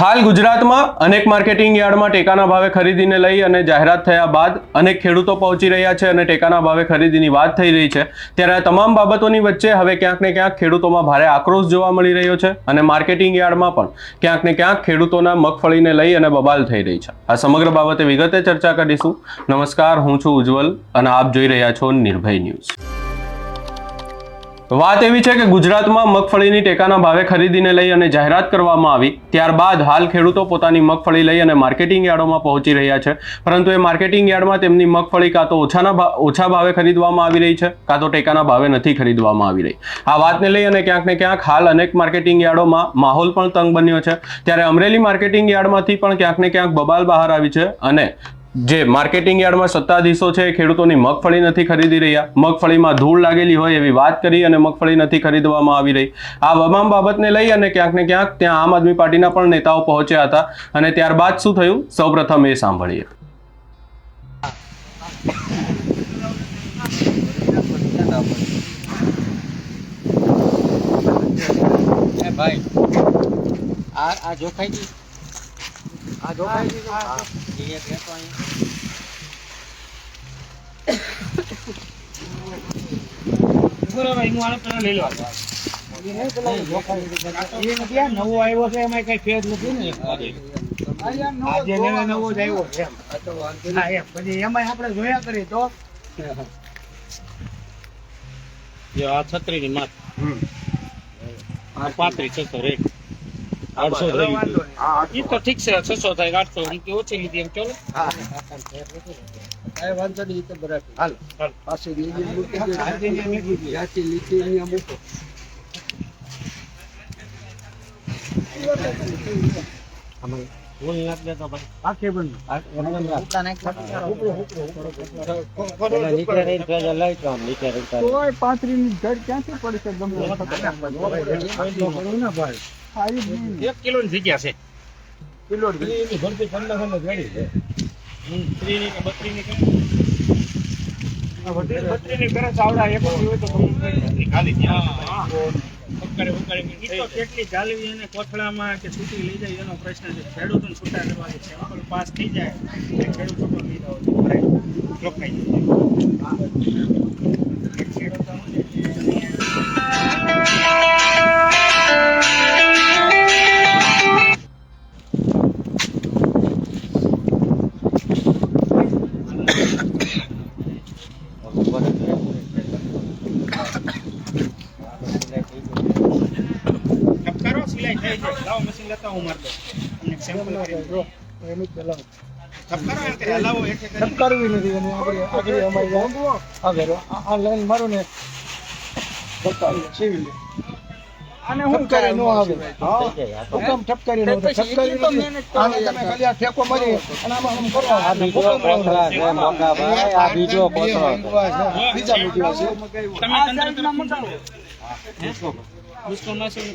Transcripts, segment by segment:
હાલ ગુજરાતમાં અનેક માર્કેટિંગ યાર્ડમાં ટેકાના ભાવે ખરીદીને લઈ અને જાહેરાત થયા બાદ અનેક ખેડૂતો પહોંચી રહ્યા છે અને ટેકાના ભાવે ખરીદીની વાત થઈ રહી છે. ત્યારે આ તમામ બાબતોની વચ્ચે હવે ક્યાંક ને ક્યાંક ખેડૂતોમાં ભારે આક્રોશ જોવા મળી રહ્યો છે અને માર્કેટિંગ યાર્ડમાં પણ ક્યાંક ને ક્યાંક ખેડૂતોના મગફળીને લઈ અને બબાલ થઈ રહી છે. આ સમગ્ર બાબતે વિગતે ચર્ચા કરીશું. નમસ્કાર, હું છું ઉજ્જવલ અને આપ જોઈ રહ્યા છો નિર્ભય ન્યૂઝ. વાત એવી છે કે ગુજરાતમાં મગફળીની ટેકાના ભાવે ખરીદીને લઈ અને જાહેરાત કરવામાં આવી, ત્યારબાદ હાલ ખેડૂતો પોતાની મગફળી લઈ અને માર્કેટિંગ યાર્ડોમાં પહોંચી રહ્યા છે. પરંતુ એ માર્કેટિંગ યાર્ડમાં તેમની મગફળી કાં તો ઓછાના ઓછા ભાવે ખરીદવામાં આવી રહી છે, કાં તો ટેકાના ભાવે નથી ખરીદવામાં આવી રહી. આ વાતને લઈ અને ક્યાંક ને ક્યાંક હાલ અનેક માર્કેટિંગ યાર્ડોમાં માહોલ પણ તંગ બન્યો છે. ત્યારે અમરેલી માર્કેટિંગ યાર્ડમાંથી પણ ક્યાંક ને ક્યાંક બબાલ બહાર આવી છે અને જે માર્કેટિંગ યાર્ડમાં સત્તાધીશો છે ખેડૂતોની મગફળી નથી ખરીદી રહ્યા. મગફળીમાં ધૂળ લાગેલી હોય એવી વાત કરી અને મગફળી નથી ખરીદવામાં આવી રહી. આ તમામ બાબતને લઈ અને ક્યાંક ને ક્યાંક ત્યાં આમ આદમી પાર્ટીના પણ નેતાઓ પહોંચ્યા હતા. અને ત્યારબાદ શું થયું? સૌપ્રથમ એ સાંભળીએ. ભાઈ, આ આ જોખાઈ દી આ જોખાઈ હા એક નવો આવ્યો છે એમાં કઈ ફેર નથી ને આજે નવો નવો જ આવ્યો છે એમ. આ તો વાંધો હા એમ. પછી એમાં આપણે જોયા કરીએ તો. આ છત્રી ની માત પાંત્રીસ છસો રેટ આઠસો થઈ વાંધો ગયું. તો ઠીક છે છસો થાય આઠસો રૂપિયા ઓછી લીધી એમ ચાલો કાંઈ વાંધો નહીં, તો બરાબર. હાલ. પાછી લીધી મૂકી દે. આજે જે મેં કીધું. જ્યાંથી લીધી અહીંયા મૂકો. ફૂલ પાંત્રીસની જડ ક્યાંથી પડી છે ગમે. એક કિલો ની જગ્યા છે કિલો ભરતી પંદર પંદર ગાડી છે ત્રી ની કે બત્રી ની કે આ કરે ચાવડા આવડા એક હોય તો ખાલી ત્યાં ઉકાળે ઉકાળે કેટલી જાળવી અને કોથળામાં કે છૂટી લઈ જાય એનો પ્રશ્ન છે. ખેડૂતોને છૂટા કરવા છે. પાસ થઈ જાય. ખેડૂતો જાવ તો ભરાય. રોકાઈ જાય. લાવો મશીન લેતા હું મારી દઉં તમને સેમ્પલ કરી દઉં. જ પેલા ઠપકારો એમ કે હલાવો એટલે કરીને ધબકારવી નથી એનું આપણે આગળ અમારી આગળ આ આ લાઈન મારું ને સીવી આને શું કરે? નો આવે. હુકમ ઠપકારી નો ઠપકારી આને તમે ખાલી આ ઠેકો મારી અને આમાં આમ કરો. આ બીજો કોથળા છે મોટા ભાઈ. આ બીજો કોથળો બીજા બીજા છે. તમે તંત્ર તરફથી ડિસ્કાઉન્ટ મશીન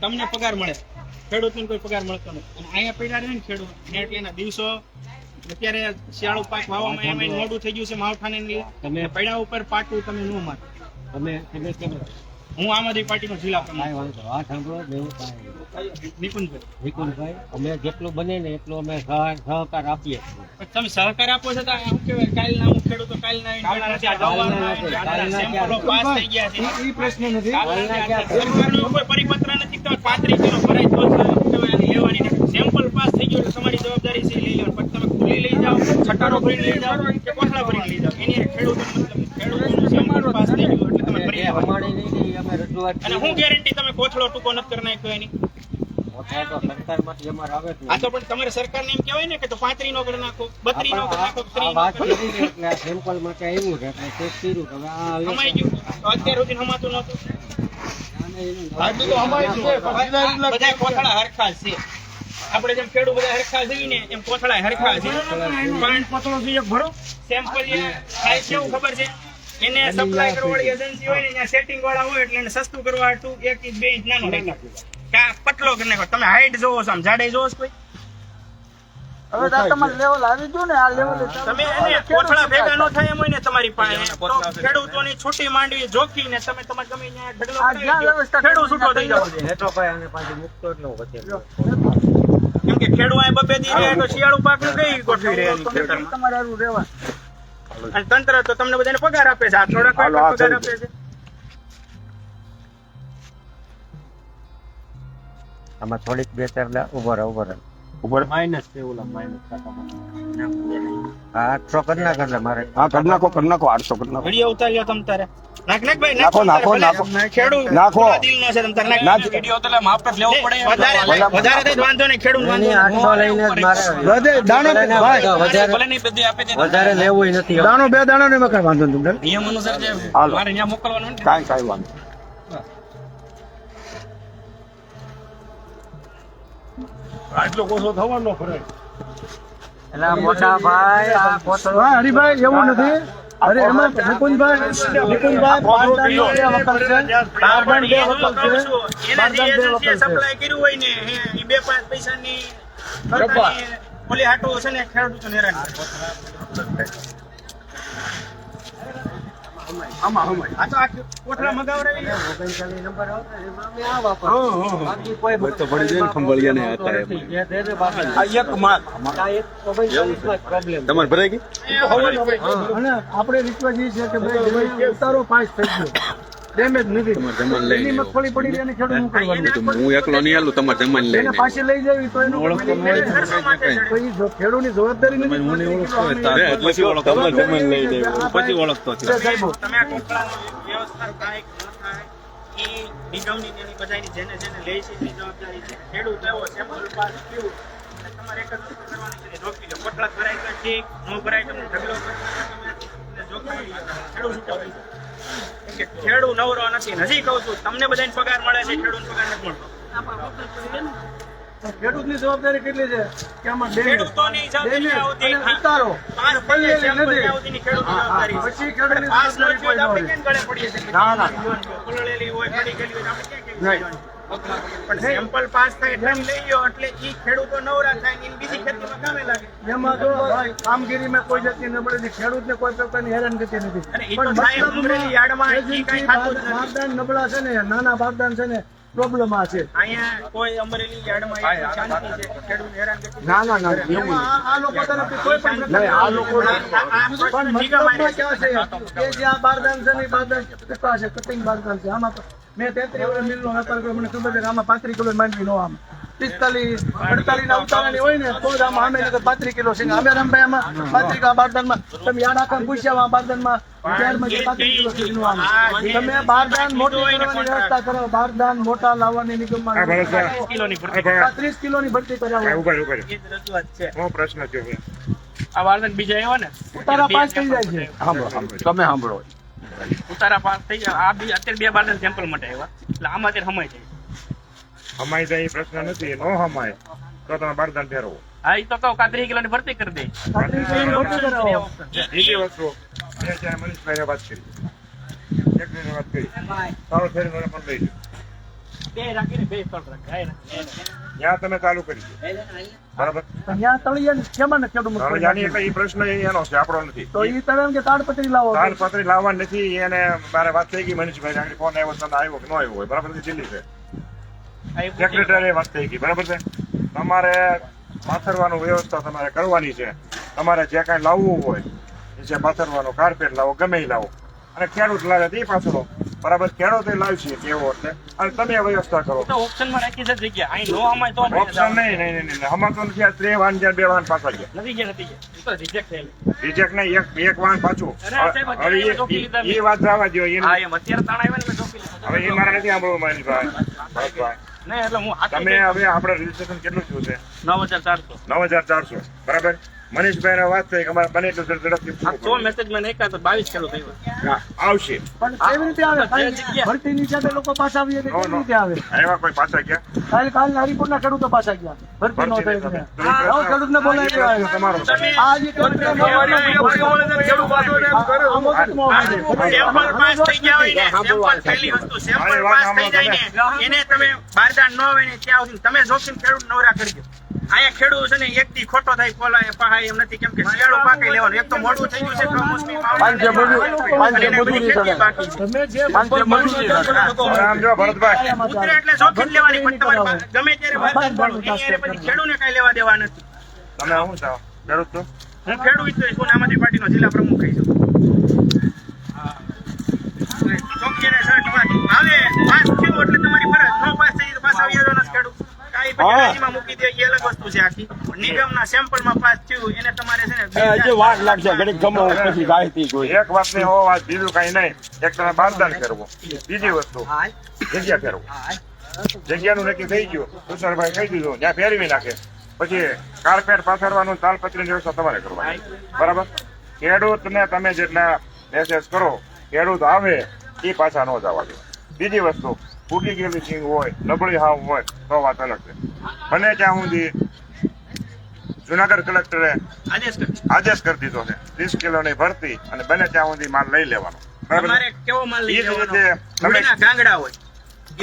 તમને પગાર મળે. ખેડૂતને કોઈ પગાર મળતો નથી. અને અહીંયા પડ્યા રહે ને ખેડૂત. નેટ એના દિવસો અત્યારે શિયાળુ પાક વાવવામાં એમાં મોડું થઈ ગયું છે માવઠાને તમે પડ્યા ઉપર પાટું તમે ન મારો તમે હું આમ આદમી પાર્ટીનો જિલ્લા પ્રમુખ વાંધો આ સાંભળો દેવું કાંઈ નિકુંજભાઈ? અમે જેટલું બને ને એટલું અમે સહ- સહકાર આપીએ છીએ. તમે સહકાર આપો છો તો શું કહેવાય? કાલના હું ખેડૂતો નથી, આવીને સેમ્પલો પાસ થઈ ગયા છે. એ પ્રશ્ન નથી? સરકારનો કોઈ પરિપત્ર નથી તમે પાત્રી કરો ભરાય તો લેવાની સેમ્પલ પાસ થઈ ગયો એટલે તમારી જવાબદારી છે લઈ લેવાની પણ તમે ખુલ્લી લઈ જાઓ છટારો ભરીને લઈ જાઓ કે કોથળા ભરીને લઈ જાઓ? એની ખેડૂતો મતલબ ખેડૂતો સેમ્પલ પાસ થઈ ગયું. અને હું ગેરંટી તમે કોથળો ટૂંકો નથી કરી નાખ્યો એની? મોટા તો સરકારમાંથી અમારે આવે જ આ તો પણ તમારે સરકારને એમ કહેવાય ને કે તો પાંત્રી નો કરી નાખો બત્રી નો કરી નાખો આ ત્રીસ નો વાત કરી કરી ને એટલે આ સેમ્પલ માટે આવ્યું છે એટલે ચેક કર્યું હવે આ નાખો. ગયું. અત્યાર સુધી સમાતું નહોતું. આટલું તો અમારી જ છે પણ બીજા એટલા બધા કોથળા હરખા છે. આપણે જેમ ખેડૂત બધા હરખા છે ને એમ કોથળા હરખા છે. પણ કોથળો ભરો? સેમ્પલ જે થાય કેવું ખબર છે? એને સપ્લાય કરવાવાળી એજન્સી હોય ને ત્યાં સેટિંગ વાળા હોય એટલે એને સસ્તું કરવા હાટુ એક ઇંચ બે ઇંચ નાનો. કા પતલો કરી નાખો તમે હાઈટ જોવો છો આમ જાડે જોવો છો કોઈ? હવે તો તમારે લેવલ આવી ગયું ને આ લેવલ તમે એને કોથળા ભેગા ન થાય? એમ હોય ને તમારી પાસે તો ખેડૂતોની છૂટી માંડવી જોખીને તમે તમારે ગમે ત્યાં ઢગલો આ જ્યાં કરાવી વ્યવસ્થા ખેડૂત છૂટો થઈ જાવ નેટો ભાઈ અને પાછી મુક્તો ન વધે કેમ કે ખેડૂત આ બબે દી રહે તો શિયાળુ પાકનું કઈ ગોઠવી રહે તમારે હારું રહેવા અને તંત્ર તો તમને બધાને પગાર આપે છે. આ થોડાક પગાર આપે છે. આમાં થોડીક બે ચાર ઊભો રહે ઊભો રહે. ઉપર. માઇનસ છે ઓલા માઇનસ આ આઠસો કરી નાખ એટલે મારે. હા કરી નાખો કરી નાખો આઠસો કરી નાખો. વીડિયો ઉતાર્યો તમ તારે. નાખ નાખ ભાઈ નાખો, નાખો, નાખો. ખેડુ નાખો. દિલ નો છે તમ તારે. નાખ. વીડિયો તો માફ માપટ લેવો પડે. વધારે વધારે તો વાંધો નહીં ખેડુ વાંધો એની આઠસો લઈને જ મારે. વધે દાણો ભાઈ વધારે ભલે નહીં બધી આપી દે વધારે લેવું નથી. દાણો બે દાણો ને મકર વાંધો તમને? નિયમ અનુસાર જે મારે અહીંયા મોકલવાનું કાંઈ કાંઈ વાંધો આટલો કોસો થવાનો એટલે મોટા ભાઈ આ કોથળો હા હરિભાઈ એવું નથી. અરે એમાં બે વકલ છે. બારદાન બે વકલ છે. બારદાન બે વકલ છે. સપ્લાય કર્યું હોય ને એ- એ બે પાંચ પૈસાની ઓલી હાટું છે ને ખેડૂતોને હેરાન કરે. આ તો આ કોઠરા મગાવરાવી લે. બાકી કોઈ આ એક માલ. પ્રોબ્લેમ તમારે ભરાઈ ગઈ? આપણે રિક્વેસ્ટ એ છે કે ભાઈ ભાઈ ઉતારો પાસ થઈ ગયો. ડેમેજ નથી. એની મગફળી પડી રહી અને ખેડૂત મોકલવાનું હું એકલો નહીં આલું તમારે જમણ એને પાછી લઈ જવી તો એનું ખર્ચો તો ખેડૂતની જવાબદારી નથી પછી ઓળખ તમારે જમણ લઈ જાય પછી ઓળખતો સાહેબ. તમે આ કોકડાનો વ્યવસ્થા કાંઈક ન થાય ઈ નિગમની એની બધાયની જેને જેને લે છે એની જવાબદારી છે. ખેડૂત એવો સેમ્પલ પાસ થયું તમારે એક જ વસ્તુ કરવાની છે રોકી લો કોટલા ભરાય તો ઠીક ન ભરાય તો ઢગલો તમે એટલે ખેડૂત છૂટા હોય કેમ કે ખેડૂત નવરો નથી હજી કહું છું તમને બધાને પગાર મળે છે ખેડૂત પગાર નથી મળતો ખેડૂતની જવાબદારી કેટલી છે કે આમાં ખેડૂતોની જવાબદારી ઉતારો. પછી ખેડૂતની જવાબદારી કોઈ ન હોય. ના, ના. હોય, પડી ગયેલી હોય આપણે ક્યાં? પણ સેમ્પલ પાસ થાય એટલે લઈ ગયો એટલે ઈ ખેડૂતો નવરા થાય ને બીજી ખેતીમાં કામે લાગે એમાં તો કામગીરીમાં કોઈ જાતની નબળી નથી ખેડૂતને કોઈ પ્રકારની હેરાનગતિ નથી પણ અમરેલી યાર્ડમાં ઈ નથી. નબળા છે ને નાના બાગદાન છે ને પ્રોબ્લેમ આ છે. અહીંયા કોઈ અમરેલી યાર્ડમાં શાંતિ છે. ખેડૂત હેરાન ના ના ના આ- લોકો તરફથી કોઈ પણ આ લોકો પણ મારે ક્યાં છે. કે જે આ બારદાન છે ને બારદાન ટૂંકા છે કટિંગ બારદાન છે. આમાં તો મેં તેત્રીસ વર્ષ મિલનો વેપાર કર્યો મને ખબર છે આમાં પાંત્રીસ કિલો માંડવી નો આમ. પિસ્તાલીસ અડતાલીસ ના ઉતારાની હોય ને તો જ આમાં અમે નકર પાંત્રીસ કિલો છે. અમે રમભાઈ આમાં પાંત્રીસ બારદાનમાં. તમે યાદ આખા પૂછ્યા બારદાનમાં ત્યારમાં જે પાંત્રીસ કિલો સુધીનું આમ. તમે બારદાન મોટી વ્યવસ્થા કરો બારદાન મોટા લાવવાની નિગમમાં કિલોની ત્રીસ કિલોની ભરતી કરાવો એ જ રજૂઆત છે? પ્રશ્ન છે આ વાળંદ બીજા એવા ને? ઉતારા પાસ થઈ જાય છે. સાંભળો સાંભળો તમે સાંભળો. ઉતારા પાસ થઈ જાય. આ બી અત્યારે બે બાર સેમ્પલ માટે આવ્યા. એટલે આમાં અત્યારે સમય જાય હમાય જાય એ પ્રશ્ન નથી નો હમાય. તો તમે બારદાન ફેરવો હા એ તો કહું કાતરી કિલોની ભરતી કરી દે. બીજી વસ્તુ મેં ત્યાં મનીષભાઈને વાત કરી. એક મિનિટ વાત કરી. પણ લઈ જાઓ તમે ચાલુ બરાબર? ને ને પ્રશ્ન એનો છે આપણો નથી. તો એ તમે કે તાડપત્રી લાવો? તાલપત્રી લાવવા નથી એને મારે વાત થઈ ગઈ મનીષભાઈ ફોન આવ્યો તમને આવ્યો કે ન આવ્યો હોય. બરાબર દિલ્હી છે. સેક્રેટરી વાત થઈ ગઈ બરાબર છે? તમારે પાથરવાનું વ્યવસ્થા તમારે કરવાની છે. તમારે જે કાંઈ લાવવું હોય જે પાથરવાનું કાર્પેટ લાવો ગમે લાવો. અને ખેડૂત લાવે તે પાછળ બરાબર? ખેડૂત લાવશે કેવો એટલે. અને તમે વ્યવસ્થા કરો. તો ઓપ્શનમાં રાખી છે જગ્યા. અહીં નો અમાય તો ઓપ્શન નહીં નહીં નહીં અમાર તો નથી. આ ત્રણ વાહન જ્યાં બે વાન પાછા ગયા. નથી ગયા નથી ગયા. તો રિજેક્ટ થયેલું. રિજેક્ટ નહીં એક એક વાન પાછું. હવે એ- એ- એ વાત જવા દો એમ. અત્યારે તાણ આવ્યા ને મેં લીધું. હવે એ મારે નથી સાંભળવું મહેશભાઈ ભરતભાઈ નહીં એટલે હું તમે હવે આપણે રજીસ્ટ્રેશન કેટલું થયું છે? નવ હજાર ચારસો. નવ હજાર ચારસો. બરાબર? મનીષભાઈ વાત થઈ કે અમારે બને એટલું ઝડપથી આ સો મેસેજ મેં નાખ્યા તો બાવીસ કિલો થયું આવશે. પણ કેવી રીતે આવે? ભરતી નીચે તો લોકો પાછા આવીએ તો નો, કેવી રીતે આવે? આવ્યા કોઈ પાછા ગયા? કાલ કાલ હરિપુરના ખેડૂતો પાછા ગયા. ભરતી નો થયો ખેડૂત ને. બોલાવી એ તમારો છે. આ જે ખેડૂતને બોલાવી આ મગજમાં આવે છે. સેમ્પલ પાસ થઈ ગયા હોય ને સેમ્પલ પહેલી વસ્તુ સેમ્પલ પાસ થઈ જાય ને એને તમે બારદાન ન હોય ને ત્યાં સુધી તમે જોખીમ ખેડૂત નવરા કરજો અહીંયા ખેડૂત છે ને એક થી ખોટો થાય પોલાય પહાય એમ નથી કેમ કે શિયાળો પાકે લેવાનું. એક તો મોડું થઈ ગયું છે કમોસમી પાંચે મજૂરી- પાંચે મજૂરી કરે. બાકી તમે જે પાંચે મજૂરી કરે. જો ભરતભાઈ. ઉતરે એટલે જોખીમ લેવાની પણ તમારે ગમે ત્યારે કરવાનું. એની પછી કાંઈ લેવા દેવા નથી. તમે ખેડૂત હું ખેડૂત છું હું આમ આદમી પાર્ટીનો જિલ્લા પ્રમુખ કહી છું અને શર્ટ વસ્તુ છે આખી. નિગમના સેમ્પલમાં પાસ થયું એને તમારે છે ને બે એ લાગશે ઘડીક ગમો પછી ગાયતી કોઈ. એક વાતની હો બીજું કઈ નહીં. એક તમે બારદાન કરવું. બીજી વસ્તુ જગ્યા ફેરવું. જગ્યાનું નક્કી થઈ ગયું. તુષારભાઈ કહી દીધું ત્યાં ફેરવી નાખે. પછી કાર્પેટ પાથરવાનું તાલપત્રીની વ્યવસ્થા તમારે કરવાની. બરાબર? ખેડૂતને તમે જેટલા મેસેજ કરો ખેડૂત આવે એ પાછા ન જવા દો. બીજી વસ્તુ ફૂટી ગયેલી સિંગ હોય નબળી હાવ હોય તો વાત અલગ છે. મને ત્યાં સુધી જુનાગઢ કલેક્ટરે આદેશ કરી દીધો. છે. ત્રીસ કિલોની ભરતી અને બને ત્યાં સુધી માલ લઈ લેવાનો. કેવો માલ લઈ લેવાનો? ગાંગડા હોય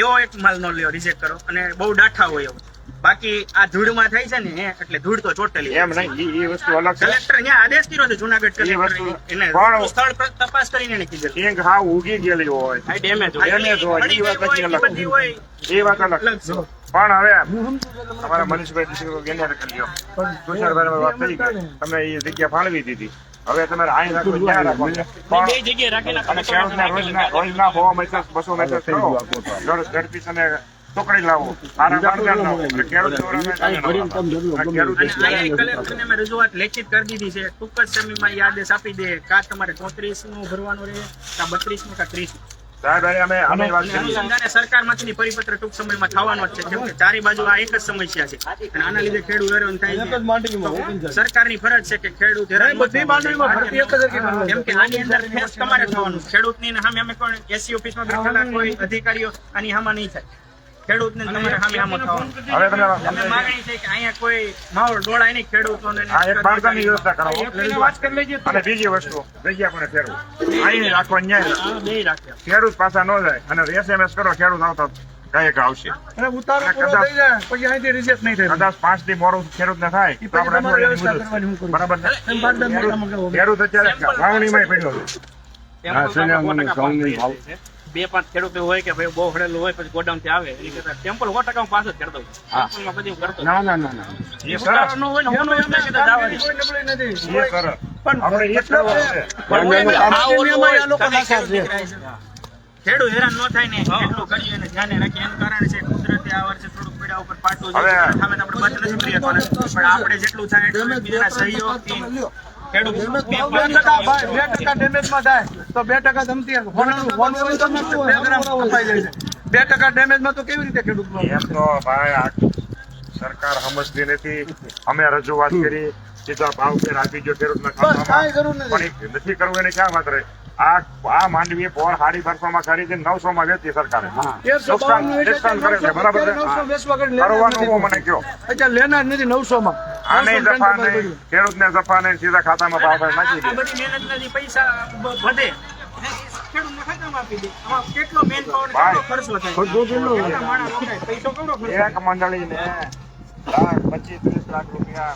એવો એક માલ નો લ્યો રિજેક્ટ કરો. અને બહુ ડાઠા હોય એવો. બાકી આ ધૂળમાં થઈ છે ને એટલે ધૂળ તો ચોટેલી એમ નહીં ઈ- ઈ વસ્તુ અલગ છે. કલેક્ટર અહીંયા આદેશ કર્યો છે જુનાગઢ એ કલેક્ટર એને સ્થળ પર તપાસ કરીને એને કીધું. સિંગ હા ઉગી ગયેલી હોય. આ ડેમેજ હોય. ડેમેજ હોય, એ વાત પછી અલગ. હોય. એ વાત અલગ પણ હવે અમારા મનીષભાઈ ગેનર કરી ગયો તુષારભાઈ વાત કરી તમે એ જગ્યા ફાળવી દીધી. હવે તમારે અહીં રાખો ત્યાં રાખો. બે પણ જગ્યાએ રાખીને અને ખેડૂતના રોજના રોજના સો મેસેજ બસો મેસેજ કરો. ઝડ- ઝડપી તમે ટુકડી લાવો રજૂઆત લેખિત કરી દીધી છે ટૂંક જ સમયમાં આદેશ આપી દે કા તમારે ચોત્રીસનું ભરવાનું રહે કા બત્રીસનું કા ત્રીસ પરિપત્ર ટૂંક સમયમાં થવાનો જ છે કેમ કે ચારે બાજુ આ એક જ સમસ્યા છે અને આના લીધે ખેડૂત હેરાન થાય સરકારની ફરજ છે કે ખેડૂત. કેમ કે આની અંદર ફેસ તમારે થવાનું ખેડૂતની સામે અમે કોઈ એસસી ઓફિસમાં બેઠેલા કોઈ અધિકારીઓ આની સામે નહીં થાય ખેડૂતને તમારે સામે સામે હવે તમે અમે માગણી છે કે અહીંયા કોઈ માહોલ ડોળાય નહીં ખેડૂતોને આ એક બાળકાની વ્યવસ્થા કરાવો વાત કરી લેજો અને બીજી વસ્તુ જગ્યા પણ ફેરવો? અહીં રાખો ન્યાય બે રાખ્યા ખેડૂત પાછા ન જાય. અને એસએમએસ કરો ખેડૂત આવતા કંઈક આવશે. અને ઉતારો પૂરો થઈ જાય પછી અહીંથી રિજેક્ટ નહીં થાય. કદાચ પાંચથી મોડું ખેડૂત ને થાય તો આપણે. બરાબર. ખેડૂત અત્યારે વાવણીમાં પડ્યો છે. હા, શેના મને ઘઉંની ભાવ. બે પાંચ ખેડૂતો હોય કે ભાઈ બહુ હળેલું હોય પછી ગોડાઉનથી આવે એ કરતા ટેમ્પલ સો ટકા હું પાસ જ કરી દઉં ટેમ્પલમાં બધી હું કરતો ના ના ના ના. એ સરસ ન હોય ને હું એમ ના કીધું જવા દે. કોઈ નબળી નથી. એ સરસ પણ આપણે એ જ કરવાનું છે પણ આ ઓલું આ લોકો તમે નાખા છે. ખેડૂત હેરાન ન થાય ને એટલું કરીએ અને ધ્યાને રાખીએ. એનું કારણ છે કુદરતી આ વર્ષે થોડુંક પીડા ઉપર પાટું છે. સામે આપણે બચ નથી કરી પણ આપણે જેટલું થાય એટલું બીજાના સહયોગથી ટકા ડેમેજ થાય તો કેવી રીતે ખેડૂત સરકાર સમજતી નથી અમે રજૂઆત કરી. સીધા ભાવ ફેર આપી ગયો ખેડૂત નથી કરવું, એને ક્યાં વાત રહે? આ આ માંડવીએ પોર હાડી કરી છે નવસો માં વેચી સરકારે. નુકસાન એટલે કરે છે બરાબર કરવાનું હું મને કયો. અત્યારે લેનાર નથી નવસો માં આને જફા નહીં. ખેડૂતને જફા નહીં સીધા ખાતામાં ભાવ નાખી દે. બધી મહેનત પૈસા વધે? એક મંડળીને લાખ પચીસ ત્રીસ લાખ રૂપિયા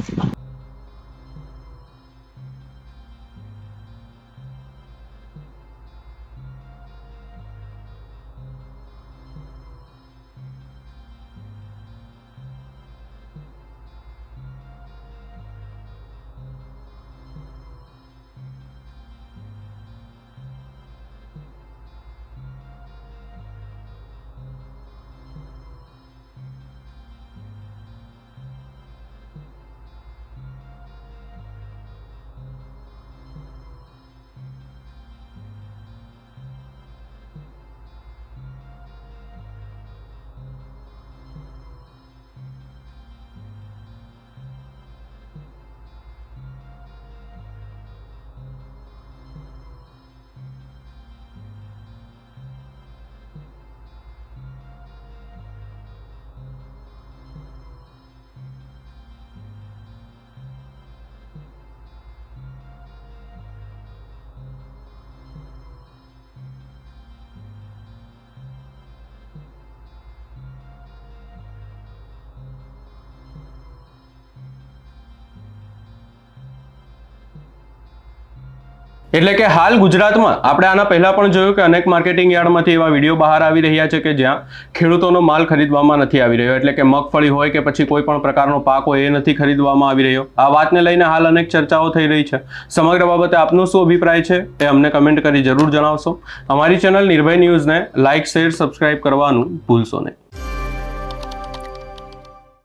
એટલે કે હાલ ગુજરાતમાં આપણે આના પહેલા પણ જોયું કે અનેક માર્કેટિંગ યાર્ડમાંથી એવા વીડિયો બહાર આવી રહ્યા છે કે જ્યાં ખેડૂતોનો માલ ખરીદવામાં નથી આવી રહ્યો. એટલે કે મગફળી હોય કે પછી કોઈ પણ પ્રકારનો પાક હોય એ નથી ખરીદવામાં આવી રહ્યો. આ વાતને લઈને હાલ અનેક ચર્ચાઓ થઈ રહી છે. સમગ્ર બાબતે આપનો શું અભિપ્રાય છે એ અમને કમેન્ટ કરી જરૂર જણાવશો. અમારી ચેનલ નિર્ભય ન્યૂઝને લાઇક શેર સબસ્ક્રાઇબ કરવાનું ભૂલશો નહીં.